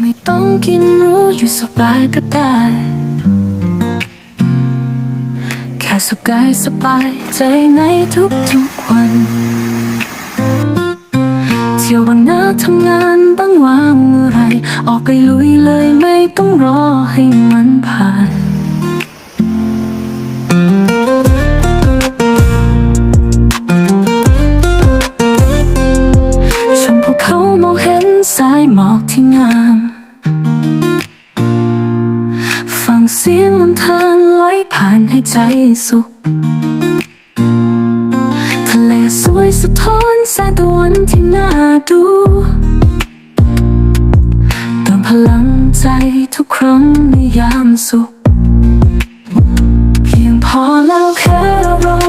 ไม่ต้องกินรู้อยู่สบายก็ได้ แค่สุขกายสบายใจในทุกๆวัน เที่ยวบางหน้าทำงานบ้างวางเมื่อไร ออกไปลุยเลยไม่ หมอกที่งามฟังเสียงลำธารไหลผ่านให้ใจสุข ทะเลสวยสะท้อนแสงตะวันที่น่าดูเติมพลังใจทุกครั้งในยามสุข เพียงพอแล้วแค่เรอ